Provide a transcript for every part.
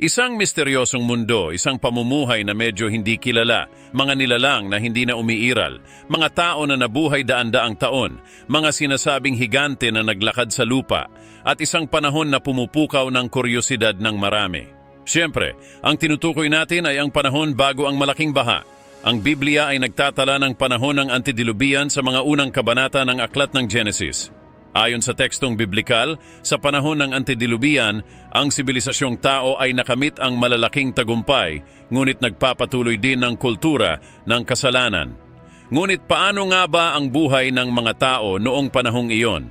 Isang misteryosong mundo, isang pamumuhay na medyo hindi kilala, mga nilalang na hindi na umiiral, mga tao na nabuhay daan-daang taon, mga sinasabing higante na naglakad sa lupa, at isang panahon na pumupukaw ng kuryosidad ng marami. Siyempre, ang tinutukoy natin ay ang panahon bago ang malaking baha. Ang Biblia ay nagtatala ng panahon ng antidilubian sa mga unang kabanata ng Aklat ng Genesis. Ayon sa tekstong biblikal, sa panahon ng antedilubian, ang sibilisasyong tao ay nakamit ang malalaking tagumpay, ngunit nagpapatuloy din ng kultura ng kasalanan. Ngunit paano nga ba ang buhay ng mga tao noong panahong iyon?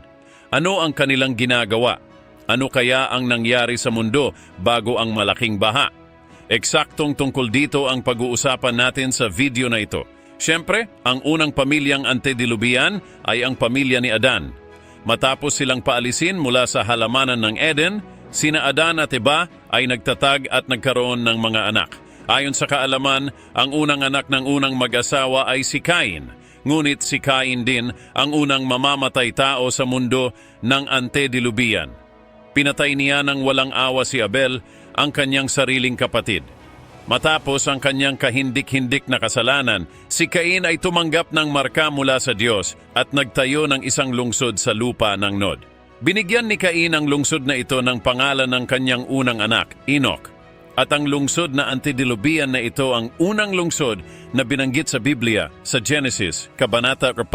Ano ang kanilang ginagawa? Ano kaya ang nangyari sa mundo bago ang malaking baha? Eksaktong tungkol dito ang pag-uusapan natin sa video na ito. Siyempre, ang unang pamilyang antedilubian ay ang pamilya ni Adan. Matapos silang paalisin mula sa halamanan ng Eden, sina Adan at Eva ay nagtatag at nagkaroon ng mga anak. Ayon sa kaalaman, ang unang anak ng unang mag-asawa ay si Cain. Ngunit si Cain din ang unang mamamatay tao sa mundo ng antedilubian. Pinatay niya ng walang awa si Abel, ang kanyang sariling kapatid. Matapos ang kanyang kahindik-hindik na kasalanan, si Cain ay tumanggap ng marka mula sa Diyos at nagtayo ng isang lungsod sa lupa ng Nod. Binigyan ni Cain ang lungsod na ito ng pangalan ng kanyang unang anak, Enoch. At ang lungsod na antedilubian na ito ang unang lungsod na binanggit sa Biblia sa Genesis, Kabanata 4.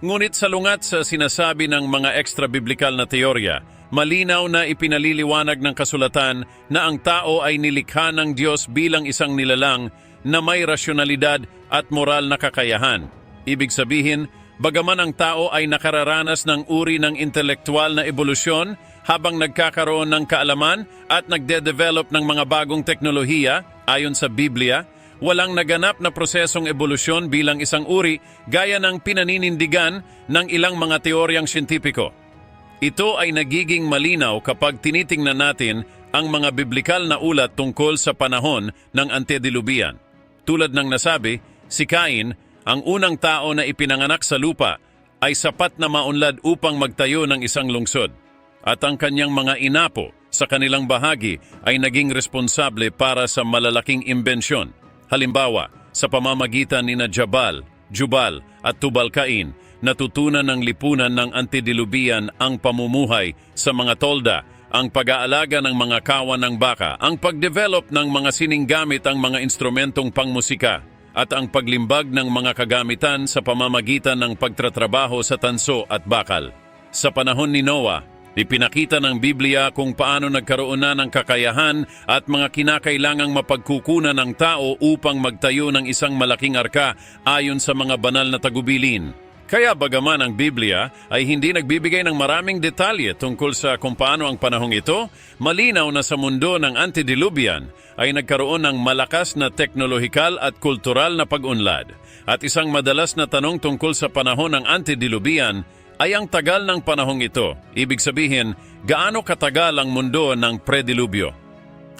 Ngunit salungat sa sinasabi ng mga extra-biblikal na teorya, malinaw na ipinaliliwanag ng kasulatan na ang tao ay nilikha ng Diyos bilang isang nilalang na may rasyonalidad at moral na kakayahan. Ibig sabihin, bagaman ang tao ay nakararanas ng uri ng intelektual na ebolusyon habang nagkakaroon ng kaalaman at nagde-develop ng mga bagong teknolohiya ayon sa Biblia, walang naganap na prosesong ebolusyon bilang isang uri gaya ng pinaninindigan ng ilang mga teoryang siyentipiko. Ito ay nagiging malinaw kapag tinitingnan natin ang mga biblikal na ulat tungkol sa panahon ng antedilubian. Tulad ng nasabi, si Cain, ang unang tao na ipinanganak sa lupa, ay sapat na maunlad upang magtayo ng isang lungsod. At ang kanyang mga inapo sa kanilang bahagi ay naging responsable para sa malalaking imbensyon. Halimbawa, sa pamamagitan ni Jabal, Jubal at Tubal-Cain, natutunan ng lipunan ng antedilubian ang pamumuhay sa mga tolda, ang pag-aalaga ng mga kawan ng baka, ang pagdevelop ng mga sining gamit ang mga instrumentong pangmusika, at ang paglimbag ng mga kagamitan sa pamamagitan ng pagtratrabaho sa tanso at bakal. Sa panahon ni Noah, ipinakita ng Biblia kung paano nagkaroon na ng kakayahan at mga kinakailangang mapagkukunan ng tao upang magtayo ng isang malaking arka ayon sa mga banal na tagubilin. Kaya bagaman ang Biblia ay hindi nagbibigay ng maraming detalye tungkol sa kung paano ang panahong ito, malinaw na sa mundo ng antediluvian ay nagkaroon ng malakas na teknolohikal at kultural na pag-unlad. At isang madalas na tanong tungkol sa panahon ng antediluvian ay ang tagal ng panahong ito. Ibig sabihin, gaano katagal ang mundo ng predilubyo?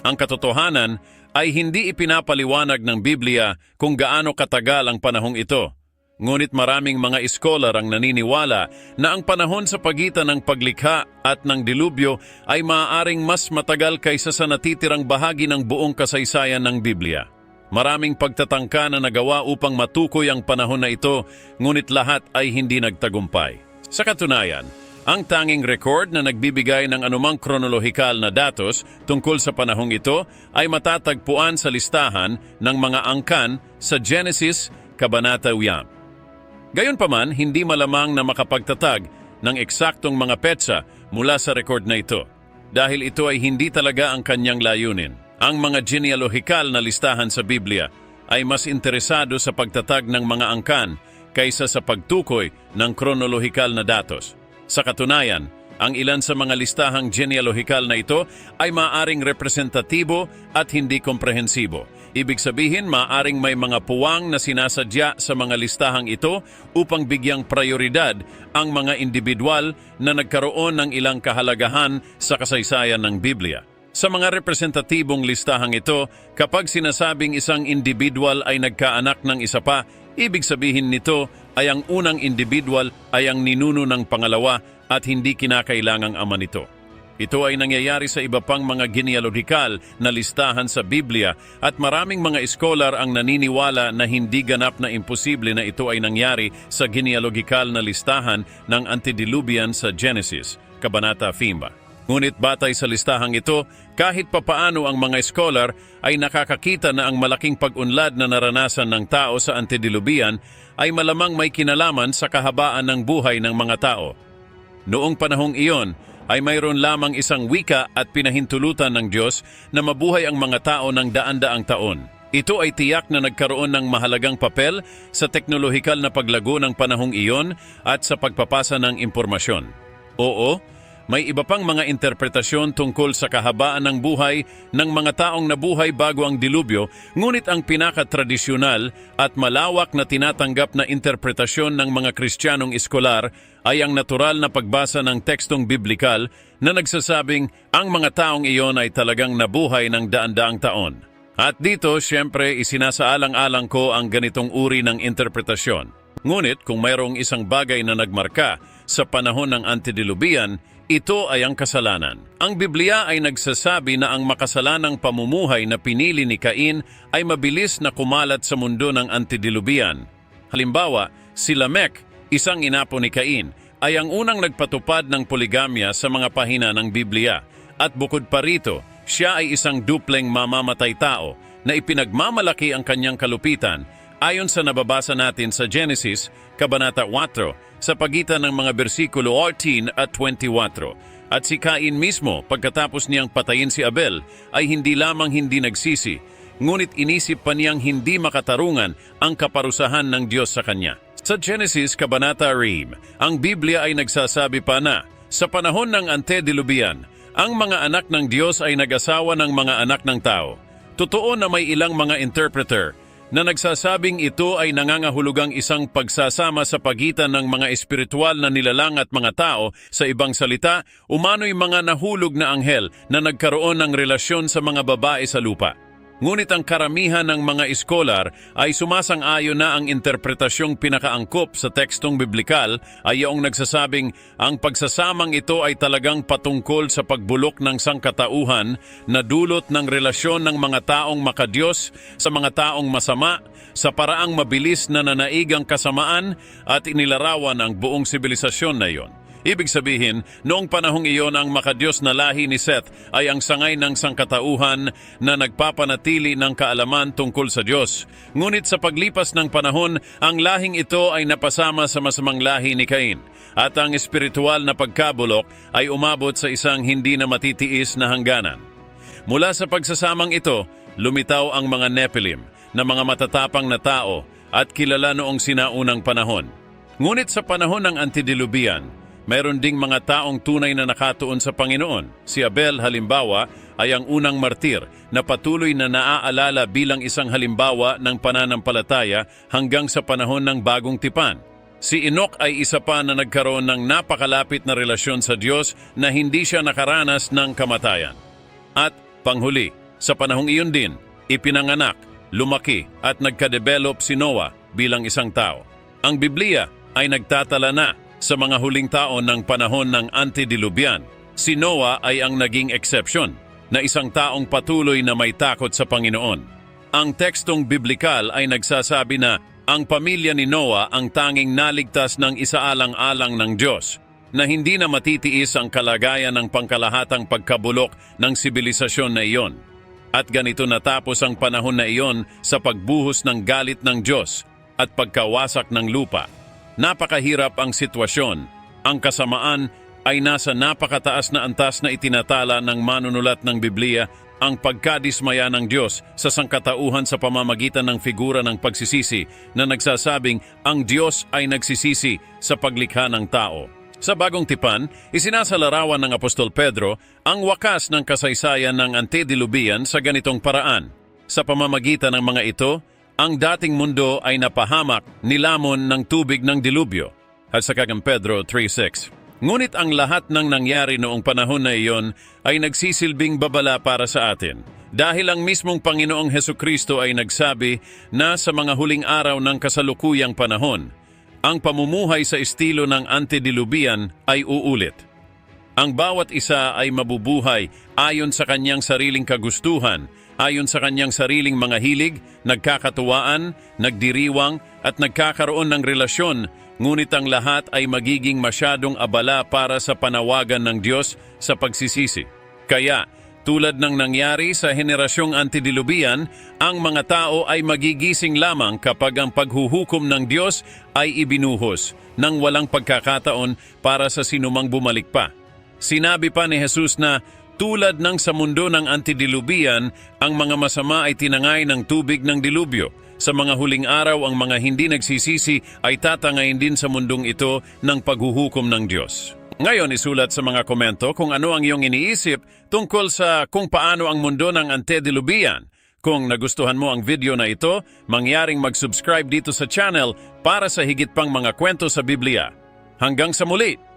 Ang katotohanan ay hindi ipinapaliwanag ng Biblia kung gaano katagal ang panahong ito. Ngunit maraming mga iskolar ang naniniwala na ang panahon sa pagitan ng paglikha at ng dilubyo ay maaaring mas matagal kaysa sa natitirang bahagi ng buong kasaysayan ng Biblia. Maraming pagtatangka na nagawa upang matukoy ang panahon na ito, ngunit lahat ay hindi nagtagumpay. Sa katunayan, ang tanging record na nagbibigay ng anumang kronolohikal na datos tungkol sa panahong ito ay matatagpuan sa listahan ng mga angkan sa Genesis, Kabanata Uyam. Gayunpaman, hindi malamang na makapagtatag ng eksaktong mga petsa mula sa record na ito dahil ito ay hindi talaga ang kanyang layunin. Ang mga genealohikal na listahan sa Biblia ay mas interesado sa pagtatag ng mga angkan kaysa sa pagtukoy ng kronolohikal na datos. Sa katunayan, ang ilan sa mga listahang genealohikal na ito ay maaring representatibo at hindi komprehensibo. Ibig sabihin, maaring may mga puwang na sinasadya sa mga listahang ito upang bigyang prioridad ang mga individual na nagkaroon ng ilang kahalagahan sa kasaysayan ng Biblia. Sa mga representatibong listahang ito, kapag sinasabing isang individual ay nagkaanak ng isa pa, ibig sabihin nito ay ang unang individual ay ang ninuno ng pangalawa at hindi kinakailangang ama nito. Ito ay nangyayari sa iba pang mga genealogikal na listahan sa Biblia at maraming mga eskolar ang naniniwala na hindi ganap na imposible na ito ay nangyari sa genealogikal na listahan ng antediluvian sa Genesis, Kabanata 5. Ngunit batay sa listahang ito, kahit papaano ang mga eskolar ay nakakakita na ang malaking pag-unlad na naranasan ng tao sa antediluvian ay malamang may kinalaman sa kahabaan ng buhay ng mga tao. Noong panahong iyon, ay mayroon lamang isang wika at pinahintulutan ng Diyos na mabuhay ang mga tao ng daan-daang taon. Ito ay tiyak na nagkaroon ng mahalagang papel sa teknolohikal na paglago ng panahong iyon at sa pagpapasa ng impormasyon. Oo, may iba pang mga interpretasyon tungkol sa kahabaan ng buhay ng mga taong nabuhay bago ang dilubyo, ngunit ang pinakatradisyonal at malawak na tinatanggap na interpretasyon ng mga Kristiyanong eskolar ay ang natural na pagbasa ng tekstong biblikal na nagsasabing ang mga taong iyon ay talagang nabuhay ng daan-daang taon. At dito, siyempre, isinasaalang-alang ko ang ganitong uri ng interpretasyon. Ngunit kung mayroong isang bagay na nagmarka sa panahon ng antedilubian, ito ay ang kasalanan. Ang Biblia ay nagsasabi na ang makasalanang pamumuhay na pinili ni Cain ay mabilis na kumalat sa mundo ng antedilubian. Halimbawa, si Lamech, isang inapo ni Cain, ay ang unang nagpatupad ng poligamya sa mga pahina ng Biblia. At bukod pa rito, siya ay isang dupleng mamamatay tao na ipinagmamalaki ang kanyang kalupitan ayon sa nababasa natin sa Genesis, Kabanata 4, sa pagitan ng mga bersikulo 14 at 24. At si Cain mismo, pagkatapos niyang patayin si Abel, ay hindi lamang hindi nagsisi, ngunit inisip pa niyang hindi makatarungan ang kaparusahan ng Diyos sa kanya. Sa Genesis Kabanata Rim, ang Biblia ay nagsasabi pa na, sa panahon ng antedilubian, ang mga anak ng Diyos ay nag-asawa ng mga anak ng tao. Totoo na may ilang mga interpreter na nagsasabing ito ay nangangahulugang isang pagsasama sa pagitan ng mga espiritual na nilalang at mga tao. Sa ibang salita, umano'y mga nahulog na anghel na nagkaroon ng relasyon sa mga babae sa lupa. Ngunit ang karamihan ng mga iskolar ay sumasang-ayon na ang interpretasyong pinakaangkop sa tekstong biblikal ay yung nagsasabing ang pagsasamang ito ay talagang patungkol sa pagbulok ng sangkatauhan na dulot ng relasyon ng mga taong makadiyos sa mga taong masama sa paraang mabilis na nanaigang kasamaan at inilarawan ang buong sibilisasyon na iyon. Ibig sabihin, noong panahong iyon ang makadiyos na lahi ni Seth ay ang sangay ng sangkatauhan na nagpapanatili ng kaalaman tungkol sa Diyos. Ngunit sa paglipas ng panahon, ang lahing ito ay napasama sa masamang lahi ni Cain. At ang espiritual na pagkabulok ay umabot sa isang hindi na matitiis na hangganan. Mula sa pagsasamang ito, lumitaw ang mga Nephilim na mga matatapang na tao at kilala noong sinaunang panahon. Ngunit sa panahon ng antedilubian, mayroon ding mga taong tunay na nakatuon sa Panginoon. Si Abel halimbawa ay ang unang martir na patuloy na naaalala bilang isang halimbawa ng pananampalataya hanggang sa panahon ng bagong tipan. Si Enoch ay isa pa na nagkaroon ng napakalapit na relasyon sa Diyos na hindi siya nakaranas ng kamatayan. At panghuli, sa panahong iyon din, ipinanganak, lumaki at nagka-develop si Noah bilang isang tao. Ang Biblia ay nagtatala na sa mga huling taon ng panahon ng antedilubian, si Noah ay ang naging exception na isang taong patuloy na may takot sa Panginoon. Ang tekstong biblikal ay nagsasabi na ang pamilya ni Noah ang tanging naligtas ng isaalang-alang ng Diyos na hindi na matitiis ang kalagayan ng pangkalahatang pagkabulok ng sibilisasyon na iyon. At ganito natapos ang panahon na iyon sa pagbuhos ng galit ng Diyos at pagkawasak ng lupa. Napakahirap ang sitwasyon. Ang kasamaan ay nasa napakataas na antas na itinatala ng manunulat ng Biblia ang pagkadismaya ng Diyos sa sangkatauhan sa pamamagitan ng figura ng pagsisisi na nagsasabing ang Diyos ay nagsisisi sa paglikha ng tao. Sa bagong tipan, isinasalarawan ng Apostol Pedro ang wakas ng kasaysayan ng antedilubian sa ganitong paraan. Sa pamamagitan ng mga ito, ang dating mundo ay napahamak, nilamon ng tubig ng dilubyo. At sa kagang Pedro 3.6. Ngunit ang lahat ng nangyari noong panahon na iyon ay nagsisilbing babala para sa atin. Dahil ang mismong Panginoong Heso Kristo ay nagsabi na sa mga huling araw ng kasalukuyang panahon, ang pamumuhay sa estilo ng antedilubian ay uulit. Ang bawat isa ay mabubuhay ayon sa kanyang sariling kagustuhan, ayon sa kanyang sariling mga hilig, nagkakatuwaan, nagdiriwang at nagkakaroon ng relasyon, ngunit ang lahat ay magiging masyadong abala para sa panawagan ng Diyos sa pagsisisi. Kaya, tulad ng nangyari sa henerasyong antidilubian, ang mga tao ay magigising lamang kapag ang paghuhukom ng Diyos ay ibinuhos nang walang pagkakataon para sa sinumang bumalik pa. Sinabi pa ni Jesus na tulad ng sa mundo ng antidilubian, ang mga masama ay tinangay ng tubig ng dilubyo. Sa mga huling araw, ang mga hindi nagsisisi ay tatangayin din sa mundong ito ng paghuhukom ng Diyos. Ngayon, isulat sa mga komento kung ano ang iyong iniisip tungkol sa kung paano ang mundo ng antedilubian. Kung nagustuhan mo ang video na ito, mangyaring mag-subscribe dito sa channel para sa higit pang mga kwento sa Biblia. Hanggang sa muli!